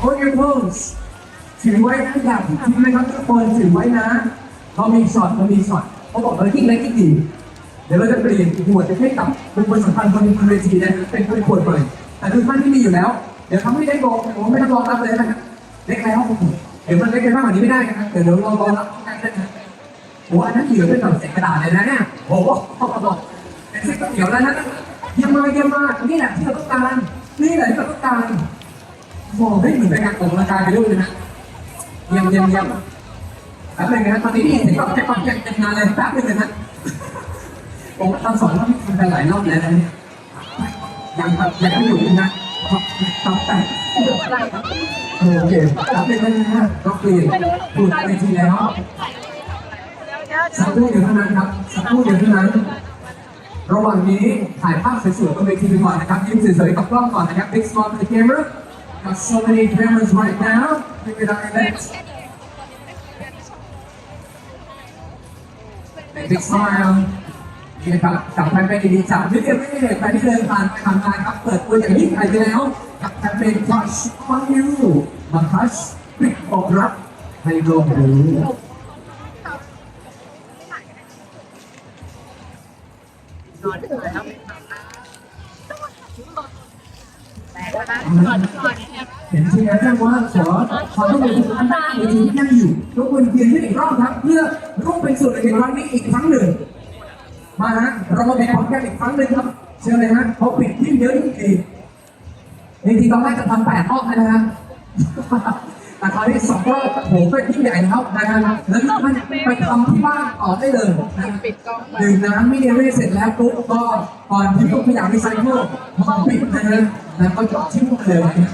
hold your pose ถือไว้นะอย่าทิ้งนะครับทุกคนถือไว้นะเรามีช็อตเรามีช็อตเขาบอกเราทิ้งเล็กทิ้งดีเดี๋ยวเราจะเปลี่ยนหัวจะให้กับบุคคลสำคัญคนหนึงบนเวทีนะเป็นคนขวดเลยแต่ทุกท่านที่มีอยู่แล้ว เดี๋ยวทำให้ได้บอกผมไม่ต้องรอรับเลยนะครับเล็กแล้วเดี๋ยวมันเล็กไปมากกว่านี้ไม่ได้นะครับเดี๋ยวเรารอรับกันนะครับโอ้อันนั้นเหลือเป็นแบบเศษกระดาษเลยนะเนี่ยโอ้โหเป็นเศษก๋วยเตี๋ยวแล้วนะเยี่ยมมากเยี่ยมมากนี่แหละที่เราต้องการนี่แหละที่เราต้องการ โอ้ไม่เหมือนเป็นการออกกำลังกายไปด้วยนะเยี่ยมเยี่ยมเยี่ยมแป๊บนึงนะตอนนี้ที่เห็นก็จะฟังจะจะงานเลยแป๊บนึงนะผมทำสองรอบทำไปหลายรอบแล้วนะเนี่ยยังแบบยังไม่หยุดนะตับแตกโอเคตับเป็นแล้วนะก็เปลี่ยนพูดไปทีแล้วสักครู่เดียวเท่านั้นครับสักครู่เดียวเท่านั้น ระหว่างนี้ถ่ายภาพสวยๆบนเวทีไปก่อนนะครับยิ้มสวยๆกับกล้องก่อนนะครับ Big smile to the camera got so many cameras right now give it our next Big smile นี่นะครับกับแคมเปญดีๆจากวิทยาวิทยาใครที่เดินผ่านทำงานครับ เปิดตัวอย่างยิ่งใหญ่ไปแล้วกับแคมเปญ Crush on You มาคัชปิดอกรักให้โลกรู้ เห็นทีแล้วจังว่าขอขอต้องมีทุกท่านนั่งในที่นั่งอยู่ทุกคนเพียงขึ้นอีกรอบครับ เพื่อร่วมเป็นส่วนในครั้งนี้อีกครั้งหนึ่ง มาฮะเรามาเป็นพร้อมกันอีกครั้งหนึ่งครับ เชิญเลยฮะเขาปิดที่เยอะจริงๆจริงๆตอนแรกจะทำแปดรอบนะฮะ แต่คราวนี้สองรอบโหเป็นที่ใหญ่แล้วนะฮะแล้วท่านไปทำที่บ้านต่อได้เลยนะดื่มน้ำไม่เรียนไม่เสร็จแล้วปุ๊บก็ก่อนที่ต้องพยายามรีไซเคิลมาปิดนะฮะแล้วก็จอดทิ้งเลยนะฮะ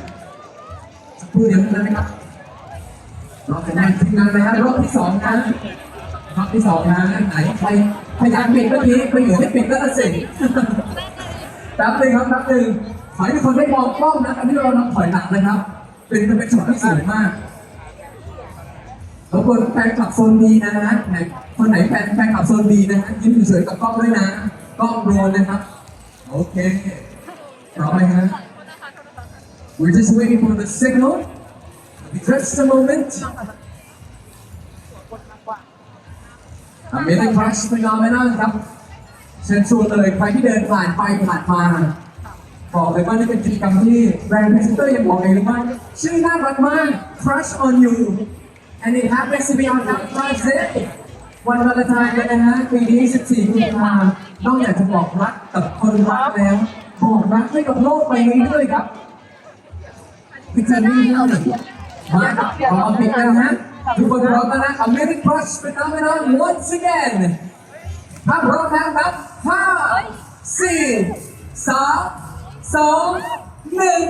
สักครู่เดียวนั้นนะครับรอบแรกทิ้งนั้นนะฮะรอบที่สองนะรอบที่สองนะไหนใครพยายามปิดเมื่อกี้ไปอยู่ให้ปิดแล้วก็เสร็จแป๊บนึงครับแป๊บนึงขอให้ทุกคนได้มองกล้องนะตอนที่เรานับถอยหลังนะครับ เป็นมันเป็นช็อตที่สวยมากทุกคนแฟนคลับโซนดีนะฮะไหนคนไหนแฟนแฟนคลับโซนดีนะฮะยิ้มสวยๆกับกล้องด้วยนะกล้องโดนนะครับ โอเคพร้อมไหมฮะ We're just waiting for the signal just a moment Amazing Crush Phenomenon ครับเชิญชวนเลยใครที่เดินผ่านไปผ่านมาบอกเลยว่านี่เป็นกิจกรรมที่แบรนด์พรีเซนเตอร์ยังบอกเองเลยว่า ชื่อน่ารักมาก Crush on You and it happens to be on Valentine's Day วันวาเลนไทน์นะฮะปีนี้ 14กุมภาพันธ์นอกจากจะบอกรักกับคนรักแล้วบอกรักให้กับโลกใบนี้ด้วยครับพิจารณามาครับขอปิดกันะฮะทุกคนพร้อมแล้วนะ American Crush Phenomenon once again ถ้าพร้อมแล้วครับห้าสี่สามสองหนึ่ง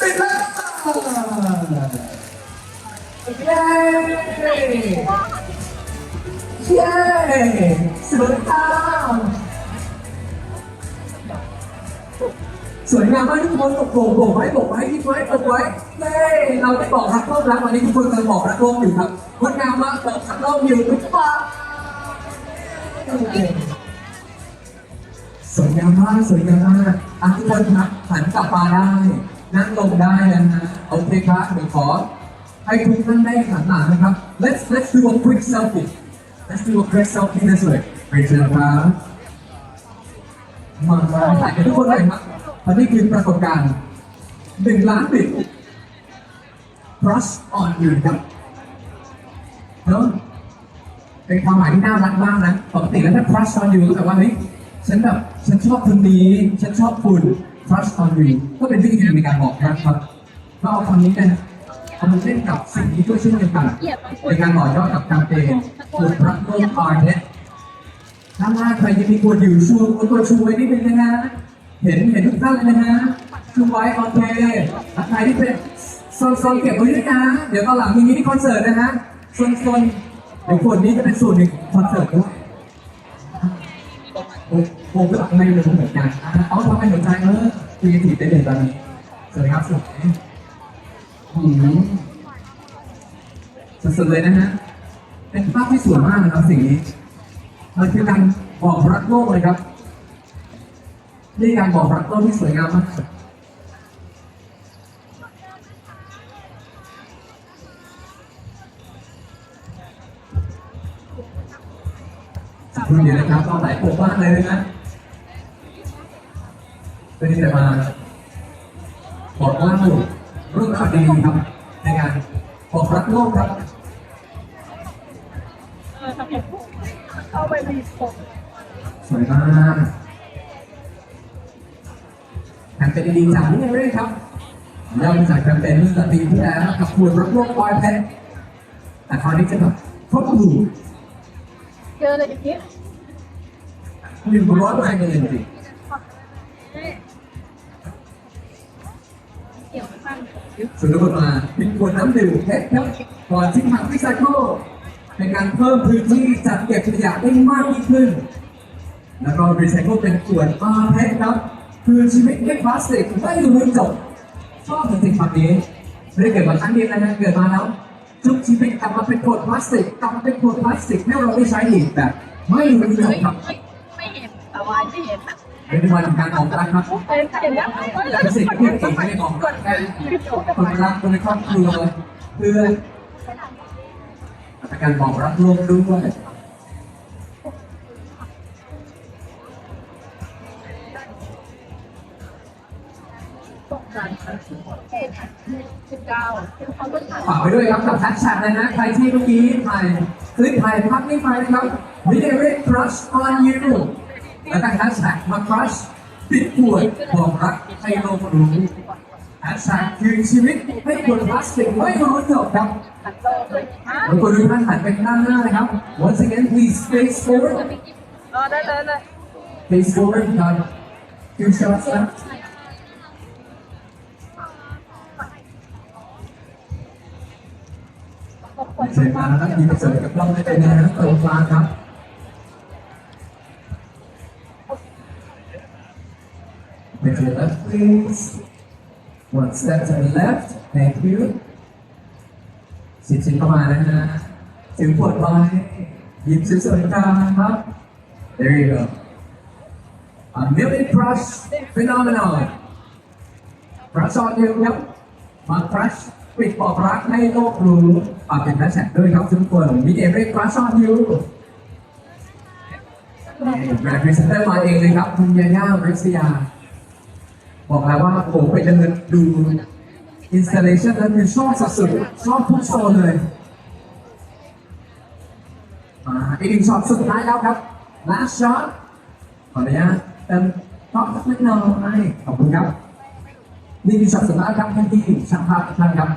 ปิดแล้วเย้เย้สวยงามสวยงามมากทุกคนโบกโบกไว้โบกไว้ยิ้มไว้ตบไว้เย้เราได้บอกรักโลกแล้ววันนี้ทุกคนกำลังบอกรักโลกอยู่ครับงดงามมากบอกรักโลกอยู่ทุกปะสวยงามมากสวยงามมากอะทุกคนครับหันกลับมาได้ นั่งลงได้นะฮะโอเคครับเดี๋ยวขอให้ทุกท่านได้หันหลังนะครับ let's let's do a quick selfie let's do a quick selfie this way ไปเชิญครับมาถ่ายกันทุกคนเลยครับอันนี้คือปรากฏการณ์หนึ่งล้านบิต crush on you ครับเนอะเป็นความหมายที่น่ารักมากนะ ปกติแล้วถ้า crush on you ก็แปลว่าเฮ้ยฉันแบบฉันชอบคนนี้ ฉันชอบคุณ crush on you ก็เป็นวิธีในการบอกรักครับก็เอาคำนี้กันเอามาเล่นกับสิ่งที่ช่วยเช่นเดียวกันในการต่อยอดกับแคมเปญกดรักโลกอาร์เน็ตถ้าว่าใครยังมีกดอยู่ชูตัวชูไว้นิดนึงนะฮะเห็นเห็นทุกท่านเลยนะฮะชูไว้โอเคใครที่เป็นโซนโซนเก็บไว้ด้วยนะ เดี๋ยวตอนหลังมีมินิคอนเสิร์ตนะฮะโซนโซนเดี๋ยวคนนี้จะเป็นส่วนหนึ่งของคอนเสิร์ตด้วย โอ้โหหลังในเลยเหมือนกันอ๋อทำไมหัวใจเออคุยกันถีบได้เลยตอนนี้สวัสดีครับสวัสดีสุดๆเลยนะฮะ เป็นภาพที่สวยมากนะครับสิ่งนี้ มันคือการบอกรักโลกเลยครับ นี่การบอกรักโลกที่สวยงามมาก รุ่นนี้นะครับตอนไหนผมมากเลยนะเป็นที่จะมาบอกเล่าเรื่องราวดีๆครับ ในงานบอกรักโลกครับเออทำอย่างพวกเข้าไปมีผมสวยมากแคมเปญดีๆจากนี่เลยครับเริ่มจากแคมเปญเมื่อปีที่แล้วกับขวดรักโลกปอยแพนแต่คราวนี้จะแบบครบหมู่เจออะไรอย่างนี้ หนึ่งร้อยเปอร์เซ็นต์เลยจริงเกี่ยวกับฟันๆสุดยอดมามีขวดน้ำดื่มเพชรครับก่อนที่ทางรีไซเคิลเป็นการเพิ่มพื้นที่จัดเก็บขยะได้มากยิ่งขึ้น แล้วก็รีไซเคิลเป็นขวดอาเพชรครับ คือชีวิตไม่พลาสติกไม่รู้จบชอบจริงๆคำนี้ไม่ได้เกิดมาครั้งเดียวนะฮะเกิดมาแล้วทุกชีวิตกลับมาเป็นขวดพลาสติกกลับมาเป็นขวดพลาสติกให้เราได้ใช้อีกแบบไม่รู้จบครับ วายไม่เห็นเป็นวันทำการออกร้านครับเห็นเห็นแล้วเป็นสิ่งที่เก่งไม่ได้ออกคนรักคนในครอบครัวเพื่อนการบอกรักโลกด้วยฝากไปด้วยครับกับแฮชแท็กนะฮะใครที่เมื่อกี้ถ่ายคลิปถ่ายภาพนี้ไปนะครับ We Did Crush on You แล้วก็แฮชแท็กมา crush ปิดขวดบอกรักให้โลกรู้แฮชแท็กคือชีวิตให้ขวดพลาสติกไม่รู้จบครับตัดโตเลยฮะรบกวนทุกท่านหันไปด้านหน้านะครับ Once again please face forward ได้เลยเลย face forward ครับ two shots left เชิญมามาแล้กวครับมีประสบกับกล้องได้เลยนะครับตรงกลางครับ With your left please one step to the left thank you สิบชิ้นเข้ามานะฮะถึงปวดไว้ยิบสวยๆครับ there you go a million crush phenomenon crush on you ครับมา crush ปิดบอกรักให้โลกรู้ฝากเป็นแฮชแท็กด้วยครับทุกคนมีเอเวอร์ crush on you แบรนด์พรีเซนเตอร์มาเองเลยครับคุณยาย่าริษยา บอกแล้วว่าผมไปเดินดูอินสตาเลชันแล้วคือชอบสุดๆชอบทุกโซนเลยมาอีกหนึ่งช็อตสุดท้ายแล้วครับ last shot ขออนุญาตเติมท็อปสักเล็กน้อยขอบคุณครับ นี่คือช็อตสุดท้ายครับท่านที่ช่างภาพทุกท่านครับ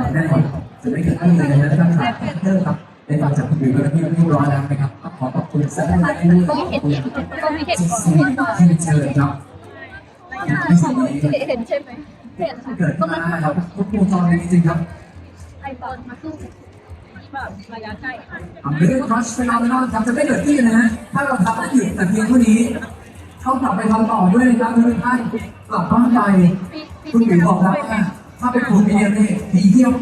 มาแน่นอนจะไม่เกิดอะไรเลยนะท่านครับเริ่มครับในตอนจากคุณบิวกับพี่เรียบร้อยแล้วนะครับขอขอบคุณแซมและด้วยขอบคุณก็มีเห็นที่ก่อนสี่ที่เชิญครับที่สิ่เห็นใช่ไหมเห็นเกิดมาครับทุกวงจรเลยจริงๆครับไอตอนมาสู้แบบระยะใกล้ทำเรื่องครัชเป็นเอาไม่รอดครับจะไม่เกิดขึ้นะฮะถ้าเราทำแล้วหยุดแต่เพียงเท่านี้ต้องกลับไปทำต่อด้วยนะครับทุกท่านกลับบ้านไปคุณหมิวบอกแล้วว่า ถ้าเป็นคุณเมียเนี่ยดีเยี่ยม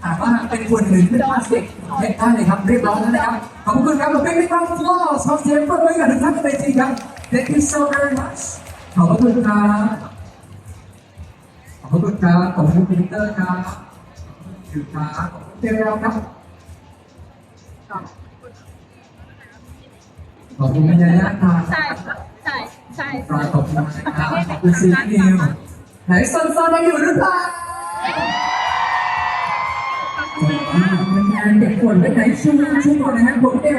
แต่ว่าเป็นคนอื่นเป็นพลาสติกเช็คได้เลยครับ เรียบร้อยแล้วนะครับ ขอบคุณครับเราเป็นมิตรฟลอสขอเสียงปรบมือกับทุกท่านเป็นจริงครับ Thank you so very much ขอบคุณครับขอบคุณครับขอบคุณพีเตอร์ครับขอคุณครับขอบคุณเจลครับขอบคุณยายาครับใช่ใช่ใช่ขอบคุณนะครับขอบคุณซีนิว ไหนซันซันยังอยู่หรือเปล่ามันงานเด็กคนไปไหนชุ่มชุ่มก่อนนะฮะผมเอง